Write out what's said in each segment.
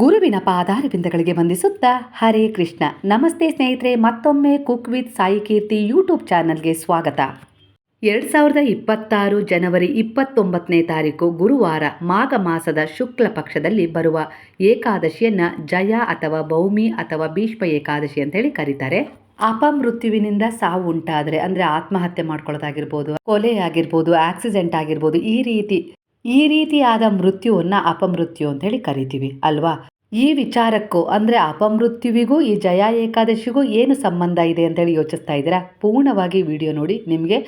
ಗುರುವಿನ ಪಾದಾರವಿಂದಗಳಿಗೆ ವಂದಿಸುತ್ತಾ ಹರೇ ಕೃಷ್ಣ. ನಮಸ್ತೆ ಸ್ನೇಹಿತರೆ, ಮತ್ತೊಮ್ಮೆ cook with Sai Keerthi YouTube ಚಾನಲ್ಗೆ ಸ್ವಾಗತ. ಎರಡು ಸಾವಿರದ ಇಪ್ಪತ್ತಾರು ಜನವರಿ ಇಪ್ಪತ್ತೊಂಬತ್ತನೇ ತಾರೀಕು ಗುರುವಾರ ಮಾಘ ಮಾಸದ ಶುಕ್ಲ ಪಕ್ಷದಲ್ಲಿ ಬರುವ ಏಕಾದಶಿಯನ್ನ ಜಯ ಅಥವಾ ಭೌಮಿ ಅಥವಾ ಭೀಷ್ಮ ಏಕಾದಶಿ ಅಂತ ಹೇಳಿ ಕರೀತಾರೆ ಅಪಮೃತ್ಯುವಿನಿಂದ ಸಾವು ಉಂಟಾದರೆ ಅಂದರೆ ಆತ್ಮಹತ್ಯೆ ಮಾಡ್ಕೊಳ್ಳೋದಾಗಿರ್ಬೋದು, ಕೊಲೆ ಆಗಿರ್ಬೋದು ಆಕ್ಸಿಡೆಂಟ್ ಆಗಿರ್ಬೋದು ಈ ರೀತಿ ಈ ರೀತಿಯಾದ ಮೃತ್ಯುವನ್ನು ಅಪಮೃತ್ಯು ಅಂತ ಹೇಳಿ ಕರಿತೀವಿ, ಅಲ್ವಾ? ಈ ವಿಚಾರಕ್ಕೂ ಅಂದರೆ ಅಪಮೃತ್ಯುವಿಗೂ ಈ ಜಯ ಏಕಾದಶಿಗೂ ಏನು ಸಂಬಂಧ ಇದೆ ಅಂತೇಳಿ ಯೋಚಿಸ್ತಾ ಇದ್ದೀರಾ? ಪೂರ್ಣವಾಗಿ ವಿಡಿಯೋ ನೋಡಿ, ನಿಮಗೆ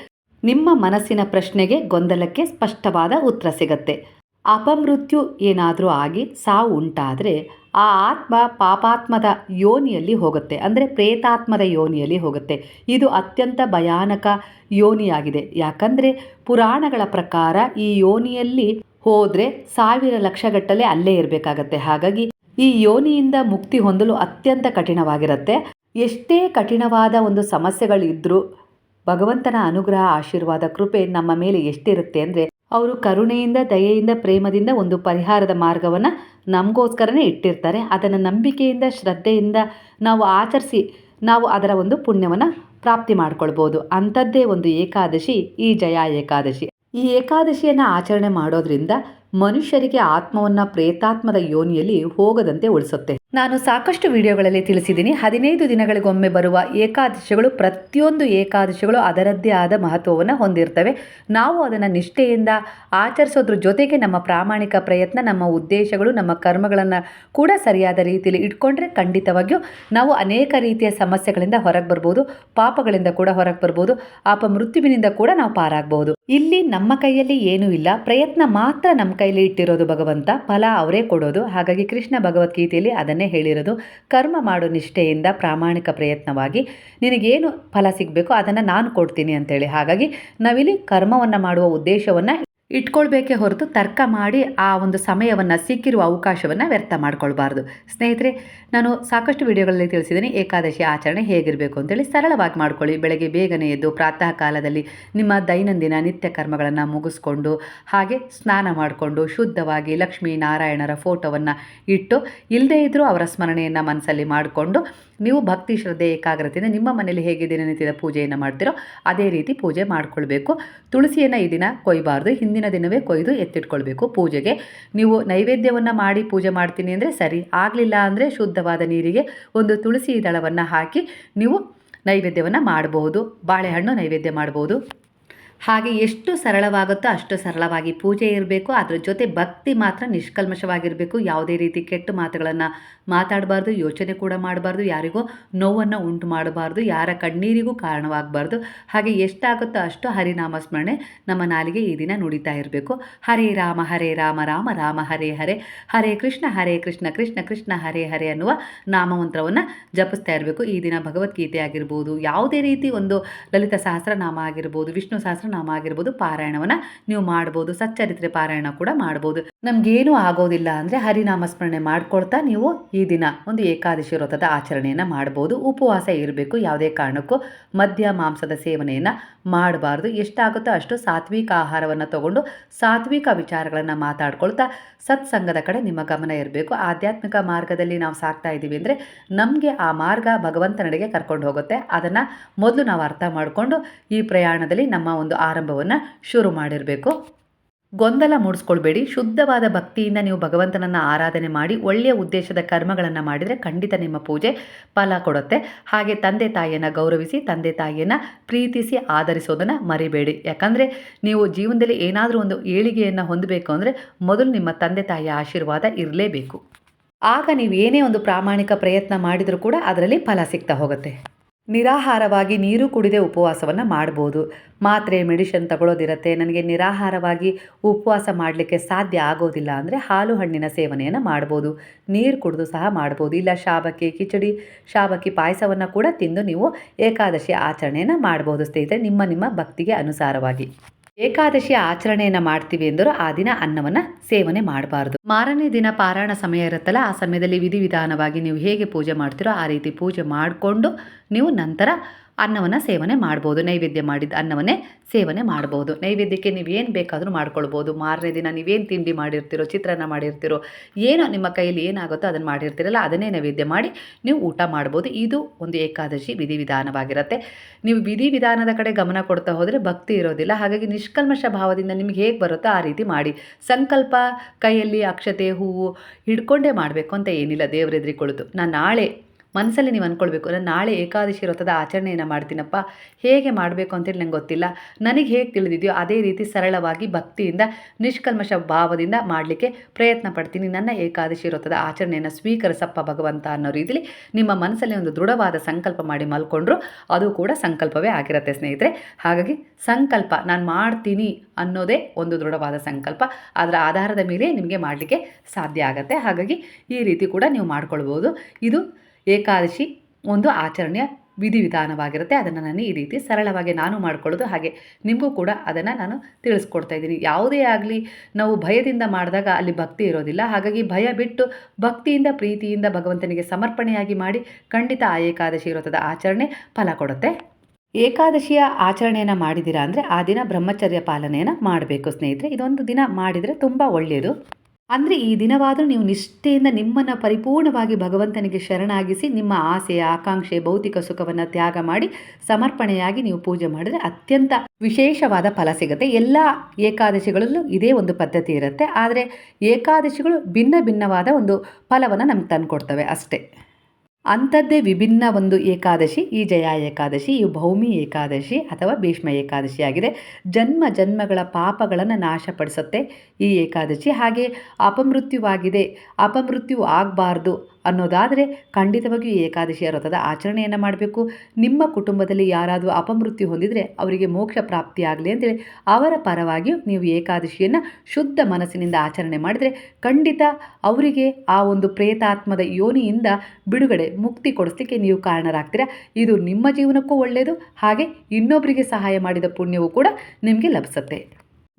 ನಿಮ್ಮ ಮನಸ್ಸಿನ ಪ್ರಶ್ನೆಗೆ ಗೊಂದಲಕ್ಕೆ ಸ್ಪಷ್ಟವಾದ ಉತ್ತರ ಸಿಗತ್ತೆ. ಅಪಮೃತ್ಯು ಏನಾದರೂ ಆಗಿ ಸಾವು ಉಂಟಾದರೆ ಆ ಆತ್ಮ ಪಾಪಾತ್ಮದ ಯೋನಿಯಲ್ಲಿ ಹೋಗುತ್ತೆ. ಅಂದರೆ ಪ್ರೇತಾತ್ಮದ ಯೋನಿಯಲ್ಲಿ ಹೋಗುತ್ತೆ. ಇದು ಅತ್ಯಂತ ಭಯಾನಕ ಯೋನಿಯಾಗಿದೆ. ಯಾಕಂದರೆ ಪುರಾಣಗಳ ಪ್ರಕಾರ ಈ ಯೋನಿಯಲ್ಲಿ ಹೋದರೆ ಸಾವಿರ ಲಕ್ಷಗಟ್ಟಲೆ ಅಲ್ಲೇ ಇರಬೇಕಾಗತ್ತೆ. ಹಾಗಾಗಿ ಈ ಯೋನಿಯಿಂದ ಮುಕ್ತಿ ಹೊಂದಲು ಅತ್ಯಂತ ಕಠಿಣವಾಗಿರುತ್ತೆ. ಎಷ್ಟೇ ಕಠಿಣವಾದ ಒಂದು ಸಮಸ್ಯೆಗಳಿದ್ದರೂ ಭಗವಂತನ ಅನುಗ್ರಹ, ಆಶೀರ್ವಾದ, ಕೃಪೆ ನಮ್ಮ ಮೇಲೆ ಎಷ್ಟಿರುತ್ತೆ ಅಂದರೆ ಅವರು ಕರುಣೆಯಿಂದ, ದಯೆಯಿಂದ, ಪ್ರೇಮದಿಂದ ಒಂದು ಪರಿಹಾರದ ಮಾರ್ಗವನ್ನು ನಮಗೋಸ್ಕರನೇ ಇಟ್ಟಿರ್ತಾರೆ. ಅದನ್ನು ನಂಬಿಕೆಯಿಂದ, ಶ್ರದ್ಧೆಯಿಂದ ನಾವು ಆಚರಿಸಿ ನಾವು ಅದರ ಒಂದು ಪುಣ್ಯವನ್ನು ಪ್ರಾಪ್ತಿ ಮಾಡ್ಕೊಳ್ಬೋದು. ಅಂಥದ್ದೇ ಒಂದು ಏಕಾದಶಿ, ಈ ಜಯ ಏಕಾದಶಿ. ಈ ಏಕಾದಶಿಯನ್ನು ಆಚರಣೆ ಮಾಡೋದ್ರಿಂದ ಮನುಷ್ಯರಿಗೆ ಆತ್ಮವನ್ನು ಪ್ರೇತಾತ್ಮದ ಯೋನಿಯಲ್ಲಿ ಹೋಗದಂತೆ ಉಳಿಸುತ್ತೆ. ನಾನು ಸಾಕಷ್ಟು ವಿಡಿಯೋಗಳಲ್ಲಿ ತಿಳಿಸಿದ್ದೀನಿ. ಹದಿನೈದು ದಿನಗಳಿಗೊಮ್ಮೆ ಬರುವ ಏಕಾದಶಿಗಳು ಪ್ರತಿಯೊಂದು ಏಕಾದಶಿಗಳು ಅದರದ್ದೇ ಆದ ಮಹತ್ವವನ್ನು ಹೊಂದಿರ್ತವೆ. ನಾವು ಅದನ್ನು ನಿಷ್ಠೆಯಿಂದ ಆಚರಿಸೋದ್ರ ಜೊತೆಗೆ ನಮ್ಮ ಪ್ರಾಮಾಣಿಕ ಪ್ರಯತ್ನ, ನಮ್ಮ ಉದ್ದೇಶಗಳು, ನಮ್ಮ ಕರ್ಮಗಳನ್ನು ಕೂಡ ಸರಿಯಾದ ರೀತಿಯಲ್ಲಿ ಇಟ್ಕೊಂಡ್ರೆ ಖಂಡಿತವಾಗಿಯೂ ನಾವು ಅನೇಕ ರೀತಿಯ ಸಮಸ್ಯೆಗಳಿಂದ ಹೊರಗೆ ಬರ್ಬೋದು, ಪಾಪಗಳಿಂದ ಕೂಡ ಹೊರಗೆ ಬರ್ಬೋದು ಅಪಮೃತ್ಯುವಿನಿಂದ ಕೂಡ ನಾವು ಪಾರಾಗ್ಬೋದು ಇಲ್ಲಿ ನಮ್ಮ ಕೈಯಲ್ಲಿ ಏನೂ ಇಲ್ಲ. ಪ್ರಯತ್ನ ಮಾತ್ರ ನಮ್ಮ ಕೈಯಲ್ಲಿ ಇಟ್ಟಿರೋದು ಭಗವಂತ. ಫಲ ಅವರೇ ಕೊಡೋದು. ಹಾಗಾಗಿ ಕೃಷ್ಣ ಭಗವದ್ಗೀತೆಯಲ್ಲಿ ಅದನ್ನೇ ಹೇಳಿರೋದು, ಕರ್ಮ ಮಾಡೋ ನಿಷ್ಠೆಯಿಂದ ಪ್ರಾಮಾಣಿಕ ಪ್ರಯತ್ನವಾಗಿ ನಿನಗೇನು ಫಲ ಸಿಗಬೇಕೋ ಅದನ್ನು ನಾನು ಕೊಡ್ತೀನಿ ಅಂತೇಳಿ. ಹಾಗಾಗಿ ನಾವಿಲ್ಲಿ ಕರ್ಮವನ್ನು ಮಾಡುವ ಉದ್ದೇಶವನ್ನು ಇಟ್ಕೊಳ್ಬೇಕೇ ಹೊರತು ತರ್ಕ ಮಾಡಿ ಆ ಒಂದು ಸಮಯವನ್ನು ಸಿಕ್ಕಿರುವ ಅವಕಾಶವನ್ನು ವ್ಯರ್ಥ ಮಾಡ್ಕೊಳ್ಬಾರ್ದು. ಸ್ನೇಹಿತರೆ, ನಾನು ಸಾಕಷ್ಟು ವಿಡಿಯೋಗಳಲ್ಲಿ ತಿಳಿಸಿದ್ದೀನಿ ಏಕಾದಶಿ ಆಚರಣೆ ಹೇಗಿರಬೇಕು ಅಂತೇಳಿ ಸರಳವಾಗಿ ಮಾಡ್ಕೊಳ್ಳಿ. ಬೆಳಗ್ಗೆ ಬೇಗನೆ ಎದ್ದು ಪ್ರಾತಃ ಕಾಲದಲ್ಲಿ ನಿಮ್ಮ ದೈನಂದಿನ ನಿತ್ಯ ಕರ್ಮಗಳನ್ನು ಮುಗಿಸ್ಕೊಂಡು, ಹಾಗೆ ಸ್ನಾನ ಮಾಡಿಕೊಂಡು, ಶುದ್ಧವಾಗಿ ಲಕ್ಷ್ಮೀ ನಾರಾಯಣರ ಫೋಟೋವನ್ನು ಇಟ್ಟು ಇಲ್ಲದೇ ಇದ್ದರೂ ಅವರ ಸ್ಮರಣೆಯನ್ನು ಮನಸ್ಸಲ್ಲಿ ಮಾಡಿಕೊಂಡು, ನೀವು ಭಕ್ತಿ ಶ್ರದ್ಧೆ, ಏಕಾಗ್ರತೆಯಿಂದ ನಿಮ್ಮ ಮನೆಯಲ್ಲಿ ಹೇಗೆ ದಿನನಿತ್ಯದ ಪೂಜೆಯನ್ನು ಮಾಡ್ತೀರೋ, ಅದೇ ರೀತಿ ಪೂಜೆ ಮಾಡಿಕೊಳ್ಬೇಕು. ತುಳಸಿಯನ್ನು ಈ ದಿನ ಕೊಯ್ಬಾರ್ದು. ಹಿಂದಿನ ದಿನವೇ ಕೊಯ್ದು ಎತ್ತಿಟ್ಕೊಳ್ಬೇಕು. ಪೂಜೆಗೆ ನೀವು ನೈವೇದ್ಯವನ್ನು ಮಾಡಿ ಪೂಜೆ ಮಾಡ್ತೀನಿ ಅಂದರೆ ಸರಿ, ಆಗಲಿಲ್ಲ ಅಂದರೆ ಶುದ್ಧವಾದ ನೀರಿಗೆ ಒಂದು ತುಳಸಿ ದಳವನ್ನು ಹಾಕಿ ನೀವು ನೈವೇದ್ಯವನ್ನು ಮಾಡಬಹುದು ಬಾಳೆಹಣ್ಣು ನೈವೇದ್ಯ ಮಾಡ್ಬೋದು. ಹಾಗೆ ಎಷ್ಟು ಸರಳವಾಗುತ್ತೋ ಅಷ್ಟು ಸರಳವಾಗಿ ಪೂಜೆ ಇರಬೇಕು. ಅದ್ರ ಜೊತೆ ಭಕ್ತಿ ಮಾತ್ರ ನಿಷ್ಕಲ್ಮಶವಾಗಿರಬೇಕು. ಯಾವುದೇ ರೀತಿ ಕೆಟ್ಟ ಮಾತುಗಳನ್ನು ಮಾತಾಡಬಾರ್ದು, ಯೋಚನೆ ಕೂಡ ಮಾಡಬಾರ್ದು, ಯಾರಿಗೂ ನೋವನ್ನು ಉಂಟು ಮಾಡಬಾರ್ದು, ಯಾರ ಕಣ್ಣೀರಿಗೂ ಕಾರಣವಾಗಬಾರ್ದು. ಹಾಗೆ ಎಷ್ಟಾಗುತ್ತೋ ಅಷ್ಟು ಹರಿನಾಮ ಸ್ಮರಣೆ ನಮ್ಮ ನಾಲಿಗೆ ಈ ದಿನ ನುಡಿತಾ ಇರಬೇಕು. ಹರೇ ರಾಮ ಹರೇ ರಾಮ ರಾಮ ರಾಮ, ಹರೇ ಹರೇ. ಹರೇ ಕೃಷ್ಣ ಹರೇ ಕೃಷ್ಣ ಕೃಷ್ಣ ಕೃಷ್ಣ, ಹರೇ ಹರೇ ಅನ್ನುವ ನಾಮಮಂತ್ರವನ್ನು ಜಪಿಸ್ತಾ ಇರಬೇಕು. ಈ ದಿನ ಭಗವದ್ಗೀತೆ ಆಗಿರ್ಬೋದು ಯಾವುದೇ ರೀತಿ ಒಂದು ಲಲಿತ ಸಹಸ್ರನಾಮ ಆಗಿರ್ಬೋದು, ವಿಷ್ಣು ಸಹಸ್ರನಾಮ ಆಗಿರ್ಬೋದು ಪಾರಾಯಣವನ್ನು ನೀವು ಮಾಡ್ಬೋದು, ಸಚ್ಚರಿತ್ರೆ ಪಾರಾಯಣ ಕೂಡ ಮಾಡ್ಬೋದು. ನಮಗೇನು ಆಗೋದಿಲ್ಲ ಅಂದರೆ ಹರಿನಾಮ ಸ್ಮರಣೆ ಮಾಡ್ಕೊಳ್ತಾ ನೀವು ಈ ದಿನ ಒಂದು ಏಕಾದಶಿ ವ್ರತದ ಆಚರಣೆಯನ್ನು ಮಾಡ್ಬೋದು. ಉಪವಾಸ ಇರಬೇಕು, ಯಾವುದೇ ಕಾರಣಕ್ಕೂ ಮದ್ಯ, ಮಾಂಸದ ಸೇವನೆಯನ್ನು ಮಾಡಬಾರ್ದು. ಎಷ್ಟಾಗುತ್ತೋ ಅಷ್ಟು ಸಾತ್ವಿಕ ಆಹಾರವನ್ನು ತಗೊಂಡು ಸಾತ್ವಿಕ ವಿಚಾರಗಳನ್ನು ಮಾತಾಡ್ಕೊಳ್ತಾ ಸತ್ಸಂಗದ ಕಡೆ ನಿಮ್ಮ ಗಮನ ಇರಬೇಕು. ಆಧ್ಯಾತ್ಮಿಕ ಮಾರ್ಗದಲ್ಲಿ ನಾವು ಸಾಕ್ತಾ ಇದ್ದೀವಿ ಅಂದರೆ ನಮಗೆ ಆ ಮಾರ್ಗ ಭಗವಂತನಡೆಗೆ ಕರ್ಕೊಂಡು ಹೋಗುತ್ತೆ. ಅದನ್ನು ಮೊದಲು ನಾವು ಅರ್ಥ ಮಾಡಿಕೊಂಡು ಈ ಪ್ರಯಾಣದಲ್ಲಿ ನಮ್ಮ ಒಂದು ಆರಂಭವನ್ನು ಶುರು ಮಾಡಿರಬೇಕು. ಗೊಂದಲ ಮೂಡಿಸ್ಕೊಳ್ಬೇಡಿ. ಶುದ್ಧವಾದ ಭಕ್ತಿಯಿಂದ ನೀವು ಭಗವಂತನನ್ನು ಆರಾಧನೆ ಮಾಡಿ, ಒಳ್ಳೆಯ ಉದ್ದೇಶದ ಕರ್ಮಗಳನ್ನು ಮಾಡಿದರೆ ಖಂಡಿತ ನಿಮ್ಮ ಪೂಜೆ ಫಲ ಕೊಡುತ್ತೆ. ಹಾಗೆ ತಂದೆ ತಾಯಿಯನ್ನು ಗೌರವಿಸಿ, ತಂದೆ ತಾಯಿಯನ್ನು ಪ್ರೀತಿಸಿ ಆಧರಿಸೋದನ್ನು ಮರಿಬೇಡಿ. ಯಾಕಂದರೆ ನೀವು ಜೀವನದಲ್ಲಿ ಏನಾದರೂ ಒಂದು ಏಳಿಗೆಯನ್ನು ಹೊಂದಬೇಕು ಅಂದರೆ ಮೊದಲು ನಿಮ್ಮ ತಂದೆ ತಾಯಿಯ ಆಶೀರ್ವಾದ ಇರಲೇಬೇಕು. ಆಗ ನೀವು ಏನೇ ಒಂದು ಪ್ರಾಮಾಣಿಕ ಪ್ರಯತ್ನ ಮಾಡಿದರೂ ಕೂಡ ಅದರಲ್ಲಿ ಫಲ ಸಿಗ್ತಾ ಹೋಗುತ್ತೆ. ನಿರಾಹಾರವಾಗಿ ನೀರು ಕುಡಿದೇ ಉಪವಾಸವನ್ನು ಮಾಡ್ಬೋದು. ಮಾತ್ರೆ, ಮೆಡಿಷನ್ ತಗೊಳ್ಳೋದಿರತ್ತೆ ನನಗೆ ನಿರಾಹಾರವಾಗಿ ಉಪವಾಸ ಮಾಡಲಿಕ್ಕೆ ಸಾಧ್ಯ ಆಗೋದಿಲ್ಲ ಅಂದರೆ ಹಾಲು ಹಣ್ಣಿನ ಸೇವನೆಯನ್ನು ಮಾಡ್ಬೋದು. ನೀರು ಕುಡಿದು ಸಹ ಮಾಡ್ಬೋದು. ಇಲ್ಲ ಶಾಬಕ್ಕಿ ಕಿಚಡಿ, ಶಾಬಕ್ಕಿ ಪಾಯಸವನ್ನು ಕೂಡ ತಿಂದು ನೀವು ಏಕಾದಶಿ ಆಚರಣೆಯನ್ನು ಮಾಡ್ಬೋದು ಸ್ನೇಹಿತರೆ, ನಿಮ್ಮ ನಿಮ್ಮ ಭಕ್ತಿಗೆ ಅನುಸಾರವಾಗಿ. ಏಕಾದಶಿ ಆಚರಣೆಯನ್ನು ಮಾಡ್ತೀವಿ ಎಂದರೂ ಆ ದಿನ ಅನ್ನವನ್ನು ಸೇವನೆ ಮಾಡಬಾರ್ದು. ಮಾರನೇ ದಿನ ಪಾರಾಯಣ ಸಮಯ ಇರುತ್ತಲ್ಲ, ಆ ಸಮಯದಲ್ಲಿ ವಿಧಿವಿಧಾನವಾಗಿ ನೀವು ಹೇಗೆ ಪೂಜೆ ಮಾಡ್ತೀರೋ ಆ ರೀತಿ ಪೂಜೆ ಮಾಡಿಕೊಂಡು ನೀವು ನಂತರ ಅನ್ನವನ್ನು ಸೇವನೆ ಮಾಡ್ಬೋದು. ನೈವೇದ್ಯ ಮಾಡಿದ ಅನ್ನವನ್ನೇ ಸೇವನೆ ಮಾಡ್ಬೋದು. ನೈವೇದ್ಯಕ್ಕೆ ನೀವು ಏನು ಬೇಕಾದರೂ ಮಾಡ್ಕೊಳ್ಬೋದು. ಮಾರನೇ ದಿನ ನೀವೇನು ತಿಂಡಿ ಮಾಡಿರ್ತೀರೋ, ಚಿತ್ರಾನ್ನ ಮಾಡಿರ್ತೀರೋ, ಏನೋ ನಿಮ್ಮ ಕೈಯಲ್ಲಿ ಏನಾಗುತ್ತೋ ಅದನ್ನು ಮಾಡಿರ್ತೀರಲ್ಲ, ಅದನ್ನೇ ನೈವೇದ್ಯ ಮಾಡಿ ನೀವು ಊಟ ಮಾಡ್ಬೋದು. ಇದು ಒಂದು ಏಕಾದಶಿ ವಿಧಿವಿಧಾನವಾಗಿರುತ್ತೆ. ನೀವು ವಿಧಿವಿಧಾನದ ಕಡೆ ಗಮನ ಕೊಡ್ತಾ ಹೋದರೆ ಭಕ್ತಿ ಇರೋದಿಲ್ಲ. ಹಾಗಾಗಿ ನಿಷ್ಕಲ್ಮಶ ಭಾವದಿಂದ ನಿಮಗೆ ಹೇಗೆ ಬರುತ್ತೋ ಆ ರೀತಿ ಮಾಡಿ. ಸಂಕಲ್ಪ ಕೈಯಲ್ಲಿ ಅಕ್ಷತೆ ಹೂವು ಹಿಡ್ಕೊಂಡೇ ಮಾಡಬೇಕು ಅಂತ ಏನಿಲ್ಲ ದೇವರೆದ್ರಿಕೊಳ್ಳೋದು ಕುಳಿತು ನಾನು ನಾಳೆ ಮನಸ್ಸಲ್ಲಿ ನೀವು ಅಂದ್ಕೊಳ್ಬೇಕು ನಾನು ನಾಳೆ ಏಕಾದಶಿ ವ್ರತದ ಆಚರಣೆಯನ್ನು ಮಾಡ್ತೀನಪ್ಪ, ಹೇಗೆ ಮಾಡಬೇಕು ಅಂತೇಳಿ ನಂಗೆ ಗೊತ್ತಿಲ್ಲ. ನನಗೆ ಹೇಗೆ ತಿಳಿದಿದೆಯೋ ಅದೇ ರೀತಿ ಸರಳವಾಗಿ ಭಕ್ತಿಯಿಂದ, ನಿಷ್ಕಲ್ಮಶ ಭಾವದಿಂದ ಮಾಡಲಿಕ್ಕೆ ಪ್ರಯತ್ನ ಪಡ್ತೀನಿ. ನನ್ನ ಏಕಾದಶಿ ವ್ರತದ ಆಚರಣೆಯನ್ನು ಸ್ವೀಕರಿಸಪ್ಪ ಭಗವಂತ ಅನ್ನೋ ರೀತಿಲಿ ನಿಮ್ಮ ಮನಸ್ಸಲ್ಲಿ ಒಂದು ದೃಢವಾದ ಸಂಕಲ್ಪ ಮಾಡಿ ಮಲ್ಕೊಂಡ್ರು, ಅದು ಕೂಡ ಸಂಕಲ್ಪವೇ ಆಗಿರುತ್ತೆ ಸ್ನೇಹಿತರೆ. ಹಾಗಾಗಿ ಸಂಕಲ್ಪ, ನಾನು ಮಾಡ್ತೀನಿ ಅನ್ನೋದೇ ಒಂದು ದೃಢವಾದ ಸಂಕಲ್ಪ. ಅದರ ಆಧಾರದ ಮೇಲೆ ನಿಮಗೆ ಮಾಡಲಿಕ್ಕೆ ಸಾಧ್ಯ ಆಗುತ್ತೆ. ಹಾಗಾಗಿ ಈ ರೀತಿ ಕೂಡ ನೀವು ಮಾಡ್ಕೊಳ್ಬೋದು. ಇದು ಏಕಾದಶಿ ಒಂದು ಆಚರಣೆಯ ವಿಧಿವಿಧಾನವಾಗಿರುತ್ತೆ. ಅದನ್ನು ನಾನು ಈ ರೀತಿ ಸರಳವಾಗಿ ನಾನು ಮಾಡ್ಕೊಳ್ಳೋದು ಹಾಗೆ ನಿಮಗೂ ಕೂಡ ಅದನ್ನು ನಾನು ತಿಳಿಸ್ಕೊಡ್ತಾ ಇದ್ದೀನಿ. ಯಾವುದೇ ಆಗಲಿ ನಾವು ಭಯದಿಂದ ಮಾಡಿದಾಗ ಅಲ್ಲಿ ಭಕ್ತಿ ಇರೋದಿಲ್ಲ. ಹಾಗಾಗಿ ಭಯ ಬಿಟ್ಟು ಭಕ್ತಿಯಿಂದ, ಪ್ರೀತಿಯಿಂದ ಭಗವಂತನಿಗೆ ಸಮರ್ಪಣೆಯಾಗಿ ಮಾಡಿ ಖಂಡಿತ ಆ ಏಕಾದಶಿ ವ್ರತದ ಆಚರಣೆ ಫಲ ಕೊಡುತ್ತೆ. ಏಕಾದಶಿಯ ಆಚರಣೆಯನ್ನು ಮಾಡಿದ್ದೀರಾ ಅಂದರೆ ಆ ದಿನ ಬ್ರಹ್ಮಚರ್ಯ ಪಾಲನೆಯನ್ನು ಮಾಡಬೇಕು ಸ್ನೇಹಿತರೆ. ಇದೊಂದು ದಿನ ಮಾಡಿದರೆ ತುಂಬ ಒಳ್ಳೆಯದು. ಅಂದರೆ ಈ ದಿನವಾದರೂ ನೀವು ನಿಷ್ಠೆಯಿಂದ ನಿಮ್ಮನ್ನು ಪರಿಪೂರ್ಣವಾಗಿ ಭಗವಂತನಿಗೆ ಶರಣಾಗಿಸಿ ನಿಮ್ಮ ಆಸೆ ಆಕಾಂಕ್ಷೆ, ಭೌತಿಕ ಸುಖವನ್ನು ತ್ಯಾಗ ಮಾಡಿ ಸಮರ್ಪಣೆಯಾಗಿ ನೀವು ಪೂಜೆ ಮಾಡಿದರೆ ಅತ್ಯಂತ ವಿಶೇಷವಾದ ಫಲ ಸಿಗುತ್ತೆ. ಎಲ್ಲ ಏಕಾದಶಿಗಳಲ್ಲೂ ಇದೇ ಒಂದು ಪದ್ಧತಿ ಇರುತ್ತೆ. ಆದರೆ ಏಕಾದಶಿಗಳು ಭಿನ್ನ ಭಿನ್ನವಾದ ಒಂದು ಫಲವನ್ನು ನಮ್ಗೆ ತಂದುಕೊಡ್ತವೆ ಅಷ್ಟೇ. ಅಂಥದ್ದೇ ವಿಭಿನ್ನ ಒಂದು ಏಕಾದಶಿ, ಈ ಜಯ ಏಕಾದಶಿ, ಈ ಭೌಮಿ ಏಕಾದಶಿ ಅಥವಾ ಭೀಷ್ಮ ಏಕಾದಶಿಯಾಗಿದೆ ಜನ್ಮ ಜನ್ಮಗಳ ಪಾಪಗಳನ್ನು ನಾಶಪಡಿಸುತ್ತೆ ಈ ಏಕಾದಶಿ. ಹಾಗೆ ಅಪಮೃತ್ಯುವಾಗಿದೆ. ಅಪಮೃತ್ಯು ಆಗಬಾರ್ದು. ಅನ್ನೋದಾದರೆ ಖಂಡಿತವಾಗಿಯೂ ಏಕಾದಶಿಯ ವ್ರತದ ಆಚರಣೆಯನ್ನು ಮಾಡಬೇಕು. ನಿಮ್ಮ ಕುಟುಂಬದಲ್ಲಿ ಯಾರಾದರೂ ಅಪಮೃತ್ಯು ಹೊಂದಿದರೆ ಅವರಿಗೆ ಮೋಕ್ಷ ಪ್ರಾಪ್ತಿಯಾಗಲಿ ಅಂತೇಳಿ ಅವರ ಪರವಾಗಿಯೂ ನೀವು ಏಕಾದಶಿಯನ್ನು ಶುದ್ಧ ಮನಸ್ಸಿನಿಂದ ಆಚರಣೆ ಮಾಡಿದರೆ ಖಂಡಿತ ಅವರಿಗೆ ಆ ಒಂದು ಪ್ರೇತಾತ್ಮದ ಯೋನಿಯಿಂದ ಬಿಡುಗಡೆ ಮುಕ್ತಿ ಕೊಡಿಸ್ಲಿಕ್ಕೆ ನೀವು ಕಾರಣರಾಗ್ತೀರಾ. ಇದು ನಿಮ್ಮ ಜೀವನಕ್ಕೂ ಒಳ್ಳೆಯದು ಹಾಗೆ ಇನ್ನೊಬ್ಬರಿಗೆ ಸಹಾಯ ಮಾಡಿದ ಪುಣ್ಯವೂ ಕೂಡ ನಿಮಗೆ ಲಭಿಸುತ್ತೆ.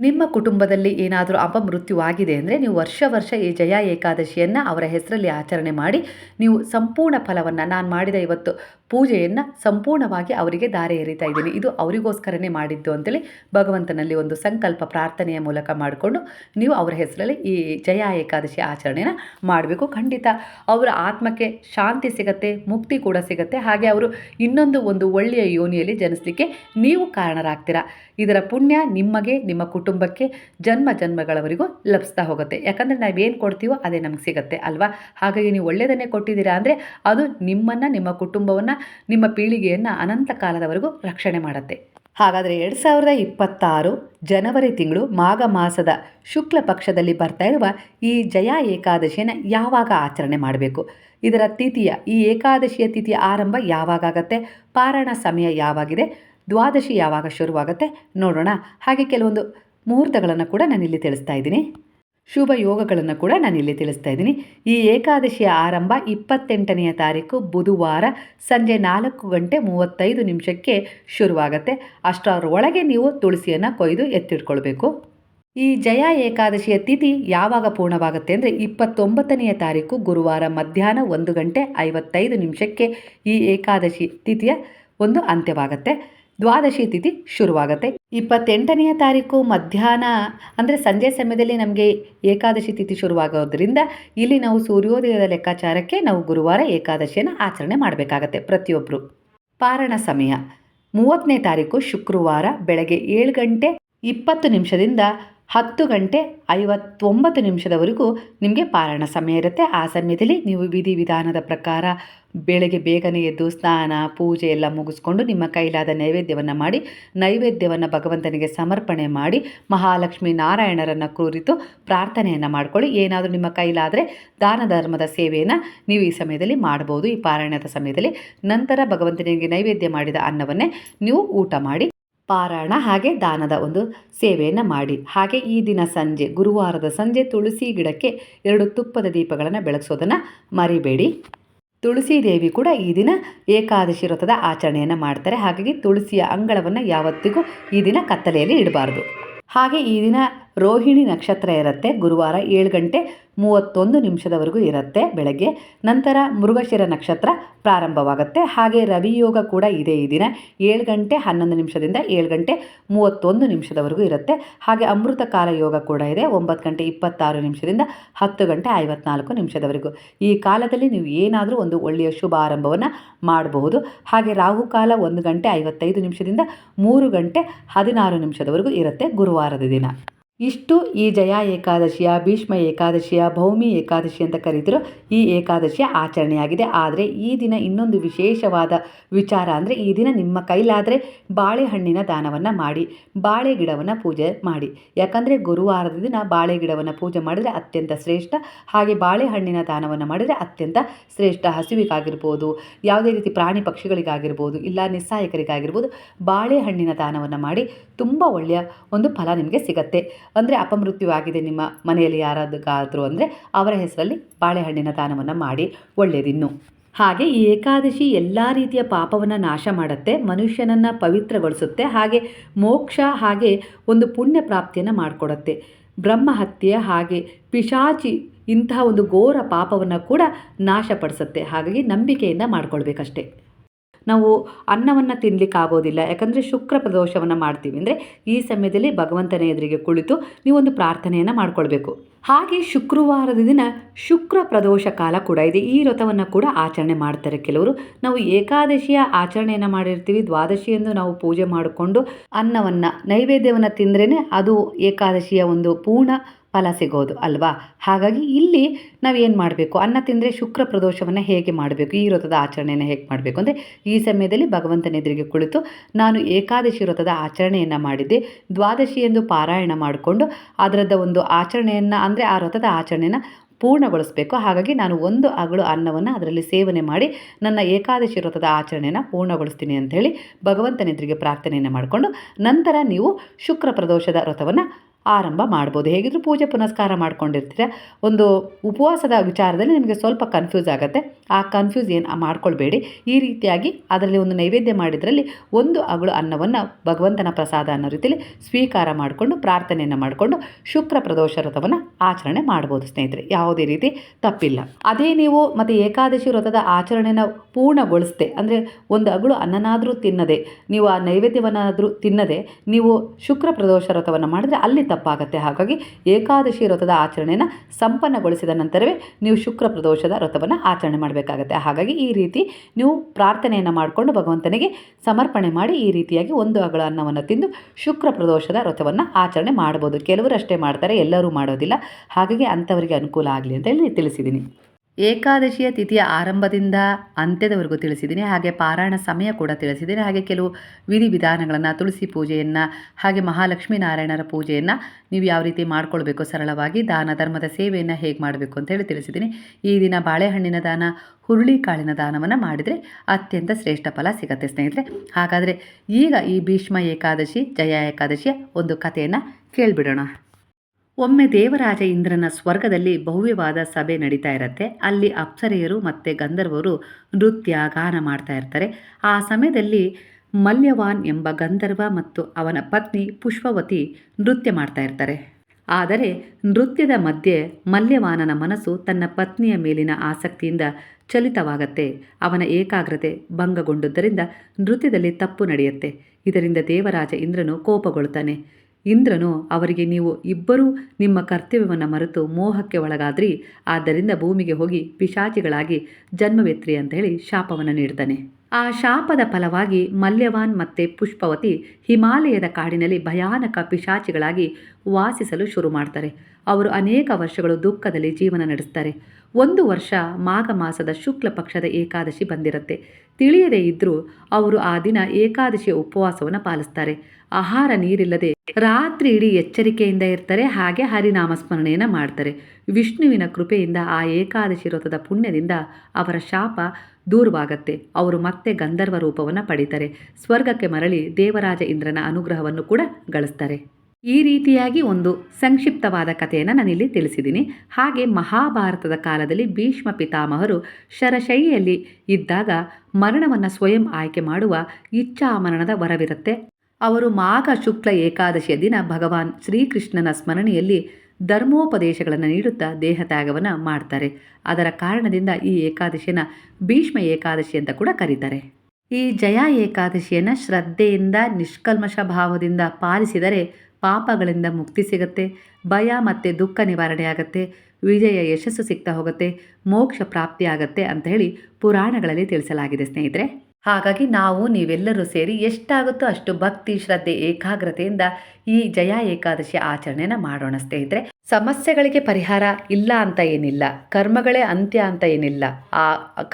ನಿಮ್ಮ ಕುಟುಂಬದಲ್ಲಿ ಏನಾದರೂ ಅಪಮೃತ್ಯುವಾಗಿದೆ ಅಂದರೆ ನೀವು ವರ್ಷ ವರ್ಷ ಈ ಜಯ ಏಕಾದಶಿಯನ್ನು ಅವರ ಹೆಸರಲ್ಲಿ ಆಚರಣೆ ಮಾಡಿ ನೀವು ಸಂಪೂರ್ಣ ಫಲವನ್ನು ನಾನು ಮಾಡಿದ ಇವತ್ತು ಪೂಜೆಯನ್ನು ಸಂಪೂರ್ಣವಾಗಿ ಅವರಿಗೆ ದಾರೆ ಎರಿತಾ ಇದ್ದೀನಿ. ಇದು ಅವರಿಗೋಸ್ಕರನೇ ಮಾಡಿದ್ದು ಅಂತೇಳಿ ಭಗವಂತನಲ್ಲಿ ಒಂದು ಸಂಕಲ್ಪ ಪ್ರಾರ್ಥನೆಯ ಮೂಲಕ ಮಾಡಿಕೊಂಡು ನೀವು ಅವರ ಹೆಸರಲ್ಲಿ ಈ ಜಯ ಏಕಾದಶಿ ಆಚರಣೆನ ಮಾಡಬೇಕು. ಖಂಡಿತ ಅವರ ಆತ್ಮಕ್ಕೆ ಶಾಂತಿ ಸಿಗತ್ತೆ, ಮುಕ್ತಿ ಕೂಡ ಸಿಗತ್ತೆ. ಹಾಗೆ ಅವರು ಇನ್ನೊಂದು ಒಂದು ಒಳ್ಳೆಯ ಯೋನಿಯಲ್ಲಿ ಜನಿಸಲಿಕ್ಕೆ ನೀವು ಕಾರಣರಾಗ್ತೀರಾ. ಇದರ ಪುಣ್ಯ ನಿಮಗೆ, ನಿಮ್ಮ ಕುಟುಂಬಕ್ಕೆ, ಜನ್ಮ ಜನ್ಮಗಳವರೆಗೂ ಲಭಿಸ್ತಾ ಹೋಗುತ್ತೆ. ಯಾಕಂದರೆ ನಾವೇನು ಕೊಡ್ತೀವೋ ಅದೇ ನಮ್ಗೆ ಸಿಗುತ್ತೆ ಅಲ್ವಾ? ಹಾಗಾಗಿ ನೀವು ಒಳ್ಳೆಯದನ್ನೇ ಕೊಟ್ಟಿದ್ದೀರಾ ಅಂದರೆ ಅದು ನಿಮ್ಮನ್ನು, ನಿಮ್ಮ ಕುಟುಂಬವನ್ನು ನಿಮ್ಮ ಪೀಳಿಗೆಯನ್ನು ಅನಂತ ಕಾಲದವರೆಗೂ ರಕ್ಷಣೆ ಮಾಡುತ್ತೆ. ಹಾಗಾದರೆ ಎರಡು ಸಾವಿರದ ಇಪ್ಪತ್ತಾರು ಜನವರಿ ತಿಂಗಳು ಮಾಘ ಮಾಸದ ಶುಕ್ಲ ಪಕ್ಷದಲ್ಲಿ ಬರ್ತಾ ಇರುವ ಈ ಜಯ ಏಕಾದಶಿಯನ್ನು ಯಾವಾಗ ಆಚರಣೆ ಮಾಡಬೇಕು? ಇದರ ತಿಥಿಯ, ಈ ಏಕಾದಶಿಯ ತಿಥಿಯ ಆರಂಭ ಯಾವಾಗತ್ತೆ ಪಾರಣ ಸಮಯ ಯಾವಾಗಿದೆ? ದ್ವಾದಶಿ ಯಾವಾಗ ಶುರುವಾಗುತ್ತೆ? ನೋಡೋಣ. ಹಾಗೆ ಕೆಲವೊಂದು ಮುಹೂರ್ತಗಳನ್ನು ಕೂಡ ನಾನಿಲ್ಲಿ ತಿಳಿಸ್ತಾ ಇದ್ದೀನಿ. ಶುಭ ಯೋಗಗಳನ್ನು ಕೂಡ ನಾನು ಇಲ್ಲಿ ತಿಳಿಸ್ತಾ ಇದ್ದೀನಿ. ಈ ಏಕಾದಶಿಯ ಆರಂಭ ಇಪ್ಪತ್ತೆಂಟನೆಯ ತಾರೀಕು ಬುಧವಾರ ಸಂಜೆ ನಾಲ್ಕು ಗಂಟೆ ಮೂವತ್ತೈದು ನಿಮಿಷಕ್ಕೆ ಶುರುವಾಗುತ್ತೆ. ಅಷ್ಟರೊಳಗೆ ನೀವು ತುಳಸಿಯನ್ನು ಕೊಯ್ದು ಎತ್ತಿಟ್ಕೊಳ್ಬೇಕು. ಈ ಜಯ ಏಕಾದಶಿಯ ತಿಥಿ ಯಾವಾಗ ಪೂರ್ಣವಾಗುತ್ತೆ ಅಂದರೆ ಇಪ್ಪತ್ತೊಂಬತ್ತನೆಯ ತಾರೀಕು ಗುರುವಾರ ಮಧ್ಯಾಹ್ನ ಒಂದು ಗಂಟೆ ಐವತ್ತೈದು ನಿಮಿಷಕ್ಕೆ ಈ ಏಕಾದಶಿ ತಿಥಿಯ ಒಂದು ಅಂತ್ಯವಾಗುತ್ತೆ. ದ್ವಾದಶಿ ತಿಥಿ ಶುರುವಾಗುತ್ತೆ. ಇಪ್ಪತ್ತೆಂಟನೆಯ ತಾರೀಕು ಮಧ್ಯಾಹ್ನ, ಅಂದರೆ ಸಂಜೆ ಸಮಯದಲ್ಲಿ ನಮಗೆ ಏಕಾದಶಿ ತಿಥಿ ಶುರುವಾಗೋದ್ರಿಂದ ಇಲ್ಲಿ ನಾವು ಸೂರ್ಯೋದಯದ ಲೆಕ್ಕಾಚಾರಕ್ಕೆ ನಾವು ಗುರುವಾರ ಏಕಾದಶಿಯನ್ನು ಆಚರಣೆ ಮಾಡಬೇಕಾಗತ್ತೆ ಪ್ರತಿಯೊಬ್ಬರು ಪಾರಣ ಸಮಯ. ಮೂವತ್ತನೇ ತಾರೀಕು ಶುಕ್ರವಾರ ಬೆಳಗ್ಗೆ ಏಳು ಗಂಟೆ ಇಪ್ಪತ್ತು ನಿಮಿಷದಿಂದ ಹತ್ತು ಗಂಟೆ ಐವತ್ತೊಂಬತ್ತು ನಿಮಿಷದವರೆಗೂ ನಿಮಗೆ ಪಾರಾಯಣ ಸಮಯ ಇರುತ್ತೆ. ಆ ಸಮಯದಲ್ಲಿ ನೀವು ವಿಧಿ ವಿಧಾನದ ಪ್ರಕಾರ ಬೆಳಗ್ಗೆ ಬೇಗನೆ ಎದ್ದು ಸ್ನಾನ, ಪೂಜೆ ಎಲ್ಲ ಮುಗಿಸ್ಕೊಂಡು ನಿಮ್ಮ ಕೈಲಾದ ನೈವೇದ್ಯವನ್ನು ಮಾಡಿ, ನೈವೇದ್ಯವನ್ನು ಭಗವಂತನಿಗೆ ಸಮರ್ಪಣೆ ಮಾಡಿ, ಮಹಾಲಕ್ಷ್ಮಿ ನಾರಾಯಣರನ್ನು ಕುರಿತು ಪ್ರಾರ್ಥನೆಯನ್ನು ಮಾಡ್ಕೊಳ್ಳಿ. ಏನಾದರೂ ನಿಮ್ಮ ಕೈಲಾದರೆ ದಾನ ಧರ್ಮದ ಸೇವೆಯನ್ನು ನೀವು ಈ ಸಮಯದಲ್ಲಿ ಮಾಡ್ಬೋದು. ಈ ಪಾರಾಯಣದ ಸಮಯದಲ್ಲಿ ನಂತರ ಭಗವಂತನಿಗೆ ನೈವೇದ್ಯ ಮಾಡಿದ ಅನ್ನವನ್ನೇ ನೀವು ಊಟ ಮಾಡಿ ಪಾರಾಯಣ ಹಾಗೆ ದಾನದ ಒಂದು ಸೇವೆಯನ್ನು ಮಾಡಿ. ಹಾಗೆ ಈ ದಿನ ಸಂಜೆ, ಗುರುವಾರದ ಸಂಜೆ ತುಳಸಿ ಗಿಡಕ್ಕೆ ಎರಡು ತುಪ್ಪದ ದೀಪಗಳನ್ನು ಬೆಳಗಿಸೋದನ್ನು ಮರಿಬೇಡಿ. ತುಳಸಿ ದೇವಿ ಕೂಡ ಈ ದಿನ ಏಕಾದಶಿ ವ್ರತದ ಆಚರಣೆಯನ್ನು ಮಾಡ್ತಾರೆ. ಹಾಗಾಗಿ ತುಳಸಿಯ ಅಂಗಳವನ್ನು ಯಾವತ್ತಿಗೂ ಈ ದಿನ ಕತ್ತಲೆಯಲ್ಲಿ ಇಡಬಾರ್ದು. ಹಾಗೆ ಈ ದಿನ ರೋಹಿಣಿ ನಕ್ಷತ್ರ ಇರುತ್ತೆ, ಗುರುವಾರ ಏಳು ಗಂಟೆ ಮೂವತ್ತೊಂದು ನಿಮಿಷದವರೆಗೂ ಇರುತ್ತೆ ಬೆಳಗ್ಗೆ. ನಂತರ ಮೃಗಶಿರ ನಕ್ಷತ್ರ ಪ್ರಾರಂಭವಾಗುತ್ತೆ. ಹಾಗೆ ರವಿಯೋಗ ಕೂಡ ಇದೆ ಈ ದಿನ, ಏಳು ಗಂಟೆ ಹನ್ನೊಂದು ನಿಮಿಷದಿಂದ ಏಳು ಗಂಟೆ ಮೂವತ್ತೊಂದು ನಿಮಿಷದವರೆಗೂ ಇರುತ್ತೆ. ಹಾಗೆ ಅಮೃತ ಕಾಲ ಯೋಗ ಕೂಡ ಇದೆ, ಒಂಬತ್ತು ಗಂಟೆ ಇಪ್ಪತ್ತಾರು ನಿಮಿಷದಿಂದ ಹತ್ತು ಗಂಟೆ ಐವತ್ನಾಲ್ಕು ನಿಮಿಷದವರೆಗೂ. ಈ ಕಾಲದಲ್ಲಿ ನೀವು ಏನಾದರೂ ಒಂದು ಒಳ್ಳೆಯ ಶುಭ ಆರಂಭವನ್ನು ಮಾಡಬಹುದು. ಹಾಗೆ ರಾಹುಕಾಲ ಒಂದು ಗಂಟೆ ಐವತ್ತೈದು ನಿಮಿಷದಿಂದ ಮೂರು ಗಂಟೆ ಹದಿನಾರು ನಿಮಿಷದವರೆಗೂ ಇರುತ್ತೆ ಗುರುವಾರದ ದಿನ. ಇಷ್ಟು ಈ ಜಯ ಏಕಾದಶಿಯ, ಭೀಷ್ಮ ಏಕಾದಶಿಯ, ಭೌಮಿ ಏಕಾದಶಿ ಅಂತ ಕರೀತಿರೋ ಈ ಏಕಾದಶಿಯ ಆಚರಣೆಯಾಗಿದೆ. ಆದರೆ ಈ ದಿನ ಇನ್ನೊಂದು ವಿಶೇಷವಾದ ವಿಚಾರ ಅಂದರೆ ಈ ದಿನ ನಿಮ್ಮ ಕೈಲಾದರೆ ಬಾಳೆಹಣ್ಣಿನ ದಾನವನ್ನು ಮಾಡಿ, ಬಾಳೆ ಗಿಡವನ್ನು ಪೂಜೆ ಮಾಡಿ. ಯಾಕಂದರೆ ಗುರುವಾರದ ದಿನ ಬಾಳೆ ಗಿಡವನ್ನು ಪೂಜೆ ಮಾಡಿದರೆ ಅತ್ಯಂತ ಶ್ರೇಷ್ಠ, ಹಾಗೆ ಬಾಳೆಹಣ್ಣಿನ ದಾನವನ್ನು ಮಾಡಿದರೆ ಅತ್ಯಂತ ಶ್ರೇಷ್ಠ. ಹಸಿವಿಗಾಗಿರ್ಬೋದು, ಯಾವುದೇ ರೀತಿ ಪ್ರಾಣಿ ಪಕ್ಷಿಗಳಿಗಾಗಿರ್ಬೋದು, ಇಲ್ಲ ನಿಸ್ಸಹಾಯಕರಿಗಾಗಿರ್ಬೋದು ಬಾಳೆಹಣ್ಣಿನ ದಾನವನ್ನು ಮಾಡಿ ತುಂಬ ಒಳ್ಳೆಯ ಒಂದು ಫಲ ನಿಮಗೆ ಸಿಗತ್ತೆ. ಅಂದರೆ ಅಪಮೃತ್ಯುವಾಗಿದೆ ನಿಮ್ಮ ಮನೆಯಲ್ಲಿ ಯಾರಾದಕ್ಕಾದರೂ ಅಂದರೆ ಅವರ ಹೆಸರಲ್ಲಿ ಬಾಳೆಹಣ್ಣಿನ ದಾನವನ್ನು ಮಾಡಿ ಒಳ್ಳೆಯದಿನ್ನು ಹಾಗೆ ಈ ಏಕಾದಶಿ ಎಲ್ಲ ರೀತಿಯ ಪಾಪವನ್ನು ನಾಶ ಮಾಡುತ್ತೆ, ಮನುಷ್ಯನನ್ನು ಪವಿತ್ರಗೊಳಿಸುತ್ತೆ, ಹಾಗೆ ಮೋಕ್ಷ ಹಾಗೆ ಒಂದು ಪುಣ್ಯ ಪ್ರಾಪ್ತಿಯನ್ನು ಮಾಡಿಕೊಡುತ್ತೆ. ಬ್ರಹ್ಮಹತ್ಯೆ ಹಾಗೆ ಪಿಶಾಚಿ ಇಂತಹ ಒಂದು ಘೋರ ಪಾಪವನ್ನು ಕೂಡ ನಾಶಪಡಿಸುತ್ತೆ. ಹಾಗಾಗಿ ನಂಬಿಕೆಯಿಂದ ಮಾಡ್ಕೊಳ್ಬೇಕಷ್ಟೆ. ನಾವು ಅನ್ನವನ್ನು ತಿನ್ನಲಿಕ್ಕಾಗೋದಿಲ್ಲ ಯಾಕಂದರೆ ಶುಕ್ರ ಪ್ರದೋಷವನ್ನು ಮಾಡ್ತೀವಿ. ಅಂದರೆ ಈ ಸಮಯದಲ್ಲಿ ಭಗವಂತನ ಎದುರಿಗೆ ಕುಳಿತು ನೀವೊಂದು ಪ್ರಾರ್ಥನೆಯನ್ನು ಮಾಡಿಕೊಳ್ಬೇಕು. ಹಾಗೆ ಶುಕ್ರವಾರದ ದಿನ ಶುಕ್ರ ಪ್ರದೋಷ ಕಾಲ ಕೂಡ ಇದೆ. ಈ ವ್ರತವನ್ನು ಕೂಡ ಆಚರಣೆ ಮಾಡ್ತಾರೆ ಕೆಲವರು. ನಾವು ಏಕಾದಶಿಯ ಆಚರಣೆಯನ್ನು ಮಾಡಿರ್ತೀವಿ. ದ್ವಾದಶಿಯಂದು ನಾವು ಪೂಜೆ ಮಾಡಿಕೊಂಡು ಅನ್ನವನ್ನು, ನೈವೇದ್ಯವನ್ನು ತಿಂದ್ರೇ ಅದು ಏಕಾದಶಿಯ ಒಂದು ಪೂರ್ಣ ಫಲ ಸಿಗೋದು ಅಲ್ವಾ? ಹಾಗಾಗಿ ಇಲ್ಲಿ ನಾವು ಏನು ಮಾಡಬೇಕು? ಅನ್ನ ತಿಂದರೆ ಶುಕ್ರ ಪ್ರದೋಷವನ್ನು ಹೇಗೆ ಮಾಡಬೇಕು? ಈ ವ್ರತದ ಆಚರಣೆಯನ್ನು ಹೇಗೆ ಮಾಡಬೇಕು? ಅಂದರೆ ಈ ಸಮಯದಲ್ಲಿ ಭಗವಂತನ ಎದುರಿಗೆ ಕುಳಿತು ನಾನು ಏಕಾದಶಿ ವ್ರತದ ಆಚರಣೆಯನ್ನು ಮಾಡಿದ್ದೆ. ದ್ವಾದಶಿ ಎಂದು ಪಾರಾಯಣ ಮಾಡಿಕೊಂಡು ಅದರದ ಒಂದು ಆಚರಣೆಯನ್ನು ಅಂದರೆ ಆ ವ್ರತದ ಆಚರಣೆಯನ್ನು ಪೂರ್ಣಗೊಳಿಸಬೇಕು. ಹಾಗಾಗಿ ನಾನು ಒಂದು ಅಗಳು ಅನ್ನವನ್ನು ಅದರಲ್ಲಿ ಸೇವನೆ ಮಾಡಿ ನನ್ನ ಏಕಾದಶಿ ವ್ರತದ ಆಚರಣೆಯನ್ನು ಪೂರ್ಣಗೊಳಿಸ್ತೀನಿ ಅಂಥೇಳಿ ಭಗವಂತನ ಎದುರಿಗೆ ಪ್ರಾರ್ಥನೆಯನ್ನು ಮಾಡಿಕೊಂಡು ನಂತರ ನೀವು ಶುಕ್ರ ಪ್ರದೋಷದ ವ್ರತವನ್ನು ಆರಂಭ ಮಾಡ್ಬೋದು. ಹೇಗಿದ್ರು ಪೂಜೆ ಪುನಸ್ಕಾರ ಮಾಡ್ಕೊಂಡಿರ್ತೀರ. ಒಂದು ಉಪವಾಸದ ವಿಚಾರದಲ್ಲಿ ನಿಮಗೆ ಸ್ವಲ್ಪ ಕನ್ಫ್ಯೂಸ್ ಆಗುತ್ತೆ. ಆ ಕನ್ಫ್ಯೂಸ್ ಏನು ಮಾಡ್ಕೊಳ್ಬೇಡಿ. ಈ ರೀತಿಯಾಗಿ ಅದರಲ್ಲಿ ಒಂದು ನೈವೇದ್ಯ ಮಾಡಿದ್ರಲ್ಲಿ ಒಂದು ಅಗಳು ಅನ್ನವನ್ನು ಭಗವಂತನ ಪ್ರಸಾದ ಅನ್ನೋ ರೀತಿಯಲ್ಲಿ ಸ್ವೀಕಾರ ಮಾಡಿಕೊಂಡು ಪ್ರಾರ್ಥನೆಯನ್ನು ಮಾಡಿಕೊಂಡು ಶುಕ್ರ ಪ್ರದೋಷ ವ್ರತವನ್ನು ಆಚರಣೆ ಮಾಡ್ಬೋದು ಸ್ನೇಹಿತರೆ. ಯಾವುದೇ ರೀತಿ ತಪ್ಪಿಲ್ಲ. ಅದೇ ನೀವು ಮತ್ತು ಏಕಾದಶಿ ವ್ರತದ ಆಚರಣೆನ ಪೂರ್ಣಗೊಳಿಸದೆ, ಅಂದರೆ ಒಂದು ಅಗಳು ಅನ್ನನಾದರೂ ತಿನ್ನದೆ, ನೀವು ಆ ನೈವೇದ್ಯವನ್ನಾದರೂ ತಿನ್ನದೆ, ನೀವು ಶುಕ್ರ ಪ್ರದೋಷ ವ್ರತವನ್ನು ಮಾಡಿದರೆ ಅಲ್ಲಿ ತಪ್ಪಾಗುತ್ತೆ. ಹಾಗಾಗಿ ಏಕಾದಶಿ ವ್ರತದ ಆಚರಣೆಯನ್ನು ಸಂಪನ್ನಗೊಳಿಸಿದ ನಂತರವೇ ನೀವು ಶುಕ್ರ ಪ್ರದೋಷದ ವ್ರತವನ್ನು ಆಚರಣೆ ಮಾಡಬೇಕಾಗತ್ತೆ. ಹಾಗಾಗಿ ಈ ರೀತಿ ನೀವು ಪ್ರಾರ್ಥನೆಯನ್ನು ಮಾಡಿಕೊಂಡು ಭಗವಂತನಿಗೆ ಸಮರ್ಪಣೆ ಮಾಡಿ ಈ ರೀತಿಯಾಗಿ ಒಂದು ಅಗಳ ಅನ್ನವನ್ನು ತಿಂದು ಶುಕ್ರ ಪ್ರದೋಷದ ವ್ರತವನ್ನು ಆಚರಣೆ ಮಾಡ್ಬೋದು. ಕೆಲವರು ಅಷ್ಟೇ ಮಾಡ್ತಾರೆ, ಎಲ್ಲರೂ ಮಾಡೋದಿಲ್ಲ. ಹಾಗಾಗಿ ಅಂಥವರಿಗೆ ಅನುಕೂಲ ಆಗಲಿ ಅಂತ ಹೇಳಿ ತಿಳಿಸಿದ್ದೀನಿ ಏಕಾದಶಿಯ ತಿಥಿಯ ಆರಂಭದಿಂದ ಅಂತ್ಯದವರೆಗೂ ತಿಳಿಸಿದ್ದೀನಿ. ಹಾಗೆ ಪಾರಾಯಣ ಸಮಯ ಕೂಡ ತಿಳಿಸಿದ್ದೀನಿ. ಹಾಗೆ ಕೆಲವು ವಿಧಿವಿಧಾನಗಳನ್ನು, ತುಳಸಿ ಪೂಜೆಯನ್ನು, ಹಾಗೆ ಮಹಾಲಕ್ಷ್ಮೀ ನಾರಾಯಣರ ಪೂಜೆಯನ್ನು ನೀವು ಯಾವ ರೀತಿ ಮಾಡ್ಕೊಳ್ಬೇಕು ಸರಳವಾಗಿ, ದಾನ ಧರ್ಮದ ಸೇವೆಯನ್ನು ಹೇಗೆ ಮಾಡಬೇಕು ಅಂತ ಹೇಳಿ ತಿಳಿಸಿದ್ದೀನಿ. ಈ ದಿನ ಬಾಳೆಹಣ್ಣಿನ ದಾನ ಹುರುಳಿಕಾಳಿನ ದಾನವನ್ನು ಮಾಡಿದರೆ ಅತ್ಯಂತ ಶ್ರೇಷ್ಠ ಫಲ ಸಿಗತ್ತೆ ಸ್ನೇಹಿತರೆ. ಹಾಗಾದರೆ ಈಗ ಈ ಭೀಷ್ಮ ಏಕಾದಶಿ, ಜಯ ಏಕಾದಶಿಯ ಒಂದು ಕಥೆಯನ್ನು ಕೇಳಿಬಿಡೋಣ. ಒಮ್ಮೆ ದೇವರಾಜ ಇಂದ್ರನ ಸ್ವರ್ಗದಲ್ಲಿ ಭವ್ಯವಾದ ಸಭೆ ನಡೀತಾ ಇರತ್ತೆ. ಅಲ್ಲಿ ಅಪ್ಸರೆಯರು ಮತ್ತು ಗಂಧರ್ವರು ನೃತ್ಯ, ಗಾನ ಮಾಡ್ತಾ ಇರ್ತಾರೆ. ಆ ಸಮಯದಲ್ಲಿ ಮಲ್ಯವಾನ್ ಎಂಬ ಗಂಧರ್ವ ಮತ್ತು ಅವನ ಪತ್ನಿ ಪುಷ್ಪವತಿ ನೃತ್ಯ ಮಾಡ್ತಾ ಇರ್ತಾರೆ. ಆದರೆ ನೃತ್ಯದ ಮಧ್ಯೆ ಮಲ್ಯವಾನನ ಮನಸ್ಸು ತನ್ನ ಪತ್ನಿಯ ಮೇಲಿನ ಆಸಕ್ತಿಯಿಂದ ಚಲಿತವಾಗತ್ತೆ. ಅವನ ಏಕಾಗ್ರತೆ ಭಂಗಗೊಂಡುದರಿಂದ ನೃತ್ಯದಲ್ಲಿ ತಪ್ಪು ನಡೆಯುತ್ತೆ. ಇದರಿಂದ ದೇವರಾಜ ಇಂದ್ರನು ಕೋಪಗೊಳ್ತಾನೆ. ಇಂದ್ರನು ಅವರಿಗೆ, ನೀವು ಇಬ್ಬರೂ ನಿಮ್ಮ ಕರ್ತವ್ಯವನ್ನು ಮರೆತು ಮೋಹಕ್ಕೆ ಒಳಗಾದ್ರಿ. ಆದ್ದರಿಂದ ಭೂಮಿಗೆ ಹೋಗಿ ಪಿಶಾಚಿಗಳಾಗಿ ಜನ್ಮವೆತ್ರಿ ಅಂತ ಹೇಳಿ ಶಾಪವನ್ನು ನೀಡ್ತಾನೆ. ಆ ಶಾಪದ ಫಲವಾಗಿ ಮಲ್ಯವಾನ್ ಮತ್ತು ಪುಷ್ಪವತಿ ಹಿಮಾಲಯದ ಕಾಡಿನಲ್ಲಿ ಭಯಾನಕ ಪಿಶಾಚಿಗಳಾಗಿ ವಾಸಿಸಲು ಶುರು ಮಾಡ್ತಾರೆ. ಅವರು ಅನೇಕ ವರ್ಷಗಳು ದುಃಖದಲ್ಲಿ ಜೀವನ ನಡೆಸ್ತಾರೆ. ಒಂದು ವರ್ಷ ಮಾಘ ಮಾಸದ ಶುಕ್ಲ ಪಕ್ಷದ ಏಕಾದಶಿ ಬಂದಿರುತ್ತೆ. ತಿಳಿಯದೇ ಇದ್ದರೂ ಅವರು ಆ ದಿನ ಏಕಾದಶಿಯ ಉಪವಾಸವನ್ನು ಪಾಲಿಸ್ತಾರೆ. ಆಹಾರ ನೀರಿಲ್ಲದೆ ರಾತ್ರಿ ಇಡೀ ಎಚ್ಚರಿಕೆಯಿಂದ ಇರ್ತಾರೆ. ಹಾಗೆ ಹರಿನಾಮ ಸ್ಮರಣೆಯನ್ನು ಮಾಡ್ತಾರೆ. ವಿಷ್ಣುವಿನ ಕೃಪೆಯಿಂದ ಆ ಏಕಾದಶಿ ವ್ರತದ ಪುಣ್ಯದಿಂದ ಅವರ ಶಾಪ ದೂರವಾಗತ್ತೆ. ಅವರು ಮತ್ತೆ ಗಂಧರ್ವ ರೂಪವನ್ನು ಪಡೀತಾರೆ. ಸ್ವರ್ಗಕ್ಕೆ ಮರಳಿ ದೇವರಾಜ ಇಂದ್ರನ ಅನುಗ್ರಹವನ್ನು ಕೂಡ ಗಳಿಸ್ತಾರೆ. ಈ ರೀತಿಯಾಗಿ ಒಂದು ಸಂಕ್ಷಿಪ್ತವಾದ ಕಥೆಯನ್ನು ನಾನಿಲ್ಲಿ ತಿಳಿಸಿದ್ದೀನಿ ಹಾಗೆ ಮಹಾಭಾರತದ ಕಾಲದಲ್ಲಿ ಭೀಷ್ಮ ಪಿತಾಮಹರು ಶರಶೈಯಲ್ಲಿ ಇದ್ದಾಗ ಮರಣವನ್ನು ಸ್ವಯಂ ಆಯ್ಕೆ ಮಾಡುವ ಇಚ್ಛಾ ಮರಣದ ವರವಿರುತ್ತೆ. ಅವರು ಮಾಘ ಶುಕ್ಲ ಏಕಾದಶಿಯ ದಿನ ಭಗವಾನ್ ಶ್ರೀಕೃಷ್ಣನ ಸ್ಮರಣೆಯಲ್ಲಿ ಧರ್ಮೋಪದೇಶಗಳನ್ನು ನೀಡುತ್ತಾ ದೇಹತ್ಯಾಗವನ್ನು ಮಾಡ್ತಾರೆ. ಅದರ ಕಾರಣದಿಂದ ಈ ಏಕಾದಶಿಯನ್ನು ಭೀಷ್ಮ ಏಕಾದಶಿ ಅಂತ ಕೂಡ ಕರೀತಾರೆ. ಈ ಜಯ ಏಕಾದಶಿಯನ್ನು ಶ್ರದ್ಧೆಯಿಂದ, ನಿಷ್ಕಲ್ಮಶ ಭಾವದಿಂದ ಪಾಲಿಸಿದರೆ ಪಾಪಗಳಿಂದ ಮುಕ್ತಿ ಸಿಗುತ್ತೆ, ಭಯ ಮತ್ತು ದುಃಖ ನಿವಾರಣೆ ಆಗುತ್ತೆ, ವಿಜಯ ಯಶಸ್ಸು ಸಿಗ್ತಾ ಹೋಗುತ್ತೆ, ಮೋಕ್ಷ ಪ್ರಾಪ್ತಿಯಾಗತ್ತೆ ಅಂತ ಹೇಳಿ ಪುರಾಣಗಳಲ್ಲಿ ತಿಳಿಸಲಾಗಿದೆ ಸ್ನೇಹಿತರೆ. ಹಾಗಾಗಿ ನಾವು ನೀವೆಲ್ಲರೂ ಸೇರಿ ಎಷ್ಟಾಗುತ್ತೋ ಅಷ್ಟು ಭಕ್ತಿ, ಶ್ರದ್ಧೆ, ಏಕಾಗ್ರತೆಯಿಂದ ಈ ಜಯ ಏಕಾದಶಿ ಆಚರಣೆನ ಮಾಡೋಣ ಸ್ನೇಹಿತರೆ. ಸಮಸ್ಯೆಗಳಿಗೆ ಪರಿಹಾರ ಇಲ್ಲ ಅಂತ ಏನಿಲ್ಲ. ಕರ್ಮಗಳೇ ಅಂತ್ಯ ಅಂತ ಏನಿಲ್ಲ. ಆ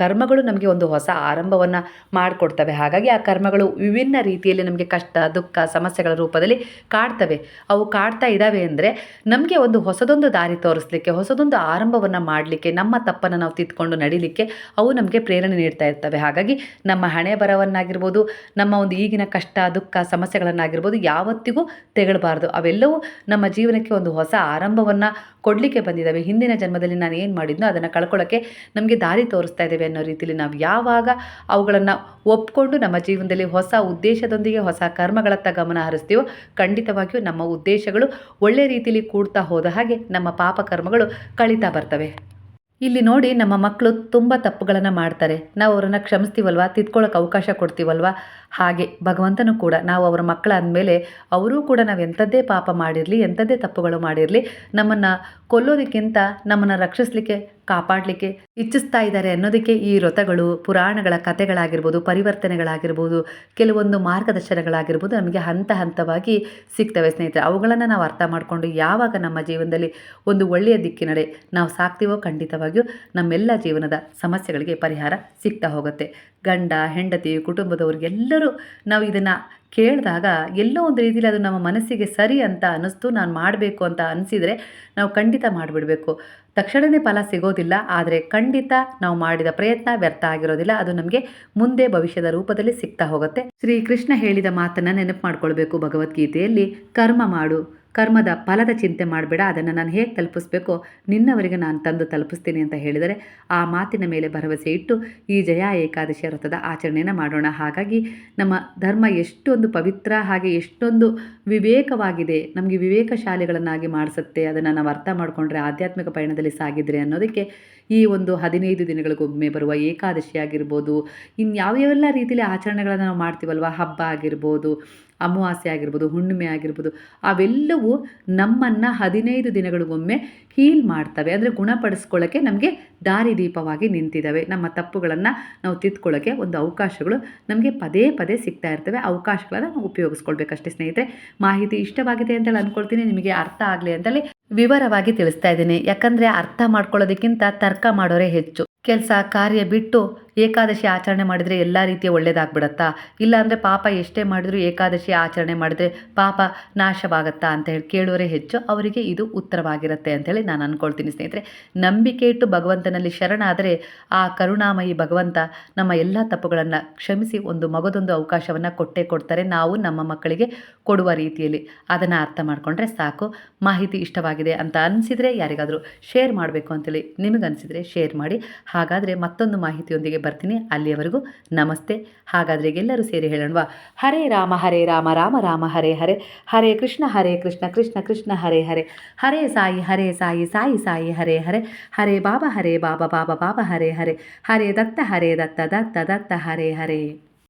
ಕರ್ಮಗಳು ನಮಗೆ ಒಂದು ಹೊಸ ಆರಂಭವನ್ನು ಮಾಡಿಕೊಡ್ತವೆ. ಹಾಗಾಗಿ ಆ ಕರ್ಮಗಳು ವಿಭಿನ್ನ ರೀತಿಯಲ್ಲಿ ನಮಗೆ ಕಷ್ಟ, ದುಃಖ, ಸಮಸ್ಯೆಗಳ ರೂಪದಲ್ಲಿ ಕಾಡ್ತವೆ. ಅವು ಕಾಡ್ತಾ ಇದ್ದಾವೆ ಅಂದರೆ ನಮಗೆ ಒಂದು ಹೊಸದೊಂದು ದಾರಿ ತೋರಿಸ್ಲಿಕ್ಕೆ, ಹೊಸದೊಂದು ಆರಂಭವನ್ನು ಮಾಡಲಿಕ್ಕೆ, ನಮ್ಮ ತಪ್ಪನ್ನು ನಾವು ತಿದ್ಕೊಂಡು ನಡಿಲಿಕ್ಕೆ ಅವು ನಮಗೆ ಪ್ರೇರಣೆ ನೀಡ್ತಾ ಇರ್ತವೆ. ಹಾಗಾಗಿ ನಮ್ಮ ಹಣೆ ಬರವನ್ನಾಗಿರ್ಬೋದು, ನಮ್ಮ ಒಂದು ಈಗಿನ ಕಷ್ಟ, ದುಃಖ, ಸಮಸ್ಯೆಗಳನ್ನಾಗಿರ್ಬೋದು ಯಾವತ್ತಿಗೂ ತೆಗಳಬಾರ್ದು. ಅವೆಲ್ಲವೂ ನಮ್ಮ ಜೀವನಕ್ಕೆ ಒಂದು ಹೊಸ ಆರಂಭವನ್ನು ಕೊಡಲಿಕ್ಕೆ ಬಂದಿದ್ದಾವೆ. ಹಿಂದಿನ ಜನ್ಮದಲ್ಲಿ ನಾನು ಏನು ಮಾಡಿದ್ನೋ ಅದನ್ನು ಕಳ್ಕೊಳ್ಳೋಕ್ಕೆ ನಮಗೆ ದಾರಿ ತೋರಿಸ್ತಾ ಇದ್ದೇವೆ ಅನ್ನೋ ರೀತಿಯಲ್ಲಿ ನಾವು ಯಾವಾಗ ಅವುಗಳನ್ನು ಒಪ್ಕೊಂಡು ನಮ್ಮ ಜೀವನದಲ್ಲಿ ಹೊಸ ಉದ್ದೇಶದೊಂದಿಗೆ ಹೊಸ ಕರ್ಮಗಳತ್ತ ಗಮನ ಹರಿಸ್ತೀವೋ ಖಂಡಿತವಾಗಿಯೂ ನಮ್ಮ ಉದ್ದೇಶಗಳು ಒಳ್ಳೆ ರೀತಿಯಲ್ಲಿ ಕೂಡ್ತಾ ಹೋದ ಹಾಗೆ ನಮ್ಮ ಪಾಪ ಕರ್ಮಗಳು ಕಳೀತಾ ಬರ್ತವೆ. ಇಲ್ಲಿ ನೋಡಿ ನಮ್ಮ ಮಕ್ಕಳು ತುಂಬ ತಪ್ಪುಗಳನ್ನು ಮಾಡ್ತಾರೆ. ನಾವು ಅವರನ್ನು ಕ್ಷಮಿಸ್ತೀವಲ್ವ? ತಿದ್ಕೊಳ್ಳೋಕೆ ಅವಕಾಶ ಕೊಡ್ತೀವಲ್ವ? ಹಾಗೆ, ಭಗವಂತನು ಕೂಡ ನಾವು ಅವರ ಮಕ್ಕಳಾದ ಮೇಲೆ ಅವರೂ ಕೂಡ ನಾವು ಎಂಥದ್ದೇ ಪಾಪ ಮಾಡಿರಲಿ, ಎಂಥದ್ದೇ ತಪ್ಪುಗಳು ಮಾಡಿರಲಿ, ನಮ್ಮನ್ನು ಕೊಲ್ಲೋದಕ್ಕಿಂತ ನಮ್ಮನ್ನು ರಕ್ಷಿಸಲಿಕ್ಕೆ, ಕಾಪಾಡಲಿಕ್ಕೆ, ಇಚ್ಛಿಸ್ತಾ ಇದ್ದಾರೆ ಅನ್ನೋದಕ್ಕೆ ಈ ವ್ರತಗಳು, ಪುರಾಣಗಳ ಕಥೆಗಳಾಗಿರ್ಬೋದು, ಪರಿವರ್ತನೆಗಳಾಗಿರ್ಬೋದು, ಕೆಲವೊಂದು ಮಾರ್ಗದರ್ಶನಗಳಾಗಿರ್ಬೋದು ನಮಗೆ ಹಂತ ಹಂತವಾಗಿ ಸಿಗ್ತವೆ ಸ್ನೇಹಿತರೆ. ಅವುಗಳನ್ನು ನಾವು ಅರ್ಥ ಮಾಡಿಕೊಂಡು ಯಾವಾಗ ನಮ್ಮ ಜೀವನದಲ್ಲಿ ಒಂದು ಒಳ್ಳೆಯ ದಿಕ್ಕಿನಡೆ ನಾವು ಸಾಕ್ತೀವೋ ಖಂಡಿತವಾಗಿಯೂ ನಮ್ಮೆಲ್ಲ ಜೀವನದ ಸಮಸ್ಯೆಗಳಿಗೆ ಪರಿಹಾರ ಸಿಗ್ತಾ ಹೋಗುತ್ತೆ. ಗಂಡ, ಹೆಂಡತಿ ಕುಟುಂಬದವ್ರಿಗೆಲ್ಲರೂ ನಾವು ಇದನ್ನು ಕೇಳಿದಾಗ ಎಲ್ಲೋ ಒಂದು ರೀತಿಯಲ್ಲಿ ಅದು ನಮ್ಮ ಮನಸ್ಸಿಗೆ ಸರಿ ಅಂತ ಅನ್ನಿಸ್ತು, ನಾನು ಮಾಡಬೇಕು ಅಂತ ಅನಿಸಿದರೆ ನಾವು ಖಂಡಿತ ಮಾಡಿಬಿಡಬೇಕು. ತಕ್ಷಣವೇ ಫಲ ಸಿಗೋದಿಲ್ಲ, ಆದರೆ ಖಂಡಿತ ನಾವು ಮಾಡಿದ ಪ್ರಯತ್ನ ವ್ಯರ್ಥ ಆಗಿರೋದಿಲ್ಲ, ಅದು ನಮಗೆ ಮುಂದೆ ಭವಿಷ್ಯದ ರೂಪದಲ್ಲಿ ಸಿಗ್ತಾ ಹೋಗುತ್ತೆ. ಶ್ರೀಕೃಷ್ಣ ಹೇಳಿದ ಮಾತನ್ನು ನೆನಪು ಮಾಡ್ಕೊಳ್ಬೇಕು ಭಗವದ್ಗೀತೆಯಲ್ಲಿ, ಕರ್ಮ ಮಾಡು. ಕರ್ಮದ ಫಲದ ಚಿಂತೆ ಮಾಡಬೇಡ, ಅದನ್ನು ನಾನು ಹೇಗೆ ತಲುಪಿಸ್ಬೇಕೋ ನಿನ್ನವರಿಗೆ ನಾನು ತಂದು ತಲುಪಿಸ್ತೀನಿ ಅಂತ ಹೇಳಿದರೆ ಆ ಮಾತಿನ ಮೇಲೆ ಭರವಸೆ ಇಟ್ಟು ಈ ಜಯ ಏಕಾದಶಿ ವ್ರತದ ಆಚರಣೆಯನ್ನು ಮಾಡೋಣ. ಹಾಗಾಗಿ ನಮ್ಮ ಧರ್ಮ ಎಷ್ಟೊಂದು ಪವಿತ್ರ ಹಾಗೆ ಎಷ್ಟೊಂದು ವಿವೇಕವಾಗಿದೆ, ನಮಗೆ ವಿವೇಕ ಶಾಲೆಗಳನ್ನಾಗಿ ಮಾಡಿಸುತ್ತೆ, ಅದನ್ನು ನಾವು ಅರ್ಥ ಮಾಡಿಕೊಂಡ್ರೆ ಆಧ್ಯಾತ್ಮಿಕ ಪಯಣದಲ್ಲಿ ಸಾಗಿದ್ರೆ ಅನ್ನೋದಕ್ಕೆ ಈ ಒಂದು ಹದಿನೈದು ದಿನಗಳಿಗೊಮ್ಮೆ ಬರುವ ಏಕಾದಶಿ ಆಗಿರ್ಬೋದು ಇನ್ನು ಯಾವ್ಯಾವೆಲ್ಲ ರೀತಿಯಲ್ಲಿ ಆಚರಣೆಗಳನ್ನು ನಾವು ಮಾಡ್ತೀವಲ್ವ, ಹಬ್ಬ ಆಗಿರ್ಬೋದು ಅಮಾವಾಸ್ಯೆ ಆಗಿರ್ಬೋದು, ಹುಣ್ಣಿಮೆ ಆಗಿರ್ಬೋದು, ಅವೆಲ್ಲವೂ ನಮ್ಮನ್ನು ಹದಿನೈದು ದಿನಗಳಿಗೊಮ್ಮೆ ಹೀಲ್ ಮಾಡ್ತವೆ. ಅಂದರೆ ಗುಣಪಡಿಸ್ಕೊಳ್ಳೋಕ್ಕೆ ನಮಗೆ ದಾರಿದೀಪವಾಗಿ ನಿಂತಿದ್ದಾವೆ. ನಮ್ಮ ತಪ್ಪುಗಳನ್ನು ನಾವು ತಿದ್ಕೊಳ್ಳೋಕ್ಕೆ ಒಂದು ಅವಕಾಶಗಳು ನಮಗೆ ಪದೇ ಪದೇ ಸಿಗ್ತಾ ಇರ್ತವೆ. ಅವಕಾಶಗಳನ್ನು ನಾವು ಉಪಯೋಗಿಸ್ಕೊಳ್ಬೇಕಷ್ಟೇ ಸ್ನೇಹಿತರೆ. ಮಾಹಿತಿ ಇಷ್ಟವಾಗಿದೆ ಅಂತೇಳಿ ಅಂದ್ಕೊಳ್ತೀನಿ ನಿಮಗೆ ಅರ್ಥ ಆಗಲಿ ಅಂತೇಳಿ ವಿವರವಾಗಿ ತಿಳಿಸ್ತಾ ಇದ್ದೀನಿ. ಯಾಕಂದರೆ ಅರ್ಥ ಮಾಡ್ಕೊಳ್ಳೋದಕ್ಕಿಂತ ತರ್ಕ ಮಾಡೋರೇ ಹೆಚ್ಚು. ಕೆಲಸ, ಕಾರ್ಯ ಬಿಟ್ಟು ಏಕಾದಶಿ ಆಚರಣೆ ಮಾಡಿದರೆ ಎಲ್ಲ ರೀತಿಯ ಒಳ್ಳೇದಾಗ್ಬಿಡತ್ತಾ? ಇಲ್ಲಾಂದರೆ ಪಾಪ ಎಷ್ಟೇ ಮಾಡಿದರೂ ಏಕಾದಶಿ ಆಚರಣೆ ಮಾಡಿದರೆ ಪಾಪ ನಾಶವಾಗತ್ತಾ ಅಂತ ಹೇಳಿ ಕೇಳೋರೆ ಹೆಚ್ಚು. ಅವರಿಗೆ ಇದು ಉತ್ತರವಾಗಿರುತ್ತೆ ಅಂತೇಳಿ ನಾನು ಅಂದ್ಕೊಳ್ತೀನಿ ಸ್ನೇಹಿತರೆ. ನಂಬಿಕೆ ಇಟ್ಟು ಭಗವಂತನಲ್ಲಿ ಶರಣಾದರೆ ಆ ಕರುಣಾಮಯಿ ಭಗವಂತ ನಮ್ಮ ಎಲ್ಲ ತಪ್ಪುಗಳನ್ನು ಕ್ಷಮಿಸಿ ಒಂದು ಮಗದೊಂದು ಅವಕಾಶವನ್ನು ಕೊಟ್ಟೇ ಕೊಡ್ತಾರೆ. ನಾವು ನಮ್ಮ ಮಕ್ಕಳಿಗೆ ಕೊಡುವ ರೀತಿಯಲ್ಲಿ ಅದನ್ನು ಅರ್ಥ ಮಾಡಿಕೊಂಡ್ರೆ ಸಾಕು. ಮಾಹಿತಿ ಇಷ್ಟವಾಗಿದೆ ಅಂತ ಅನಿಸಿದರೆ ಯಾರಿಗಾದರೂ ಶೇರ್ ಮಾಡಬೇಕು ಅಂತೇಳಿ ನಿಮಗನಿಸಿದರೆ ಶೇರ್ ಮಾಡಿ. ಹಾಗಾದರೆ ಮತ್ತೊಂದು ಮಾಹಿತಿಯೊಂದಿಗೆ ಬರ್ತೀನಿ. ಅಲ್ಲಿಯವರೆಗೂ ನಮಸ್ತೆ. ಹಾಗಾದರೆ ಎಲ್ಲರೂ ಸೇರಿ ಹೇಳೋಣವಾ? ಹರೇ ರಾಮ ಹರೇ ರಾಮ ರಾಮ ರಾಮ, ಹರೇ ಹರೇ. ಹರೇ ಕೃಷ್ಣ ಹರೇ ಕೃಷ್ಣ ಕೃಷ್ಣ ಕೃಷ್ಣ, ಹರೇ ಹರೇ. ಹರೇ ಸಾಯಿ ಹರೇ ಸಾಯಿ ಸಾಯಿ ಸಾಯಿ, ಹರೇ ಹರೇ. ಹರೇ ಬಾಬಾ ಹರೇ ಬಾಬಾ ಬಾಬಾ ಬಾಬಾ, ಹರೇ ಹರೇ. ಹರೇ ದತ್ತ ಹರೇ ದತ್ತ ದತ್ತ ದತ್ತ, ಹರೇ ಹರೇ.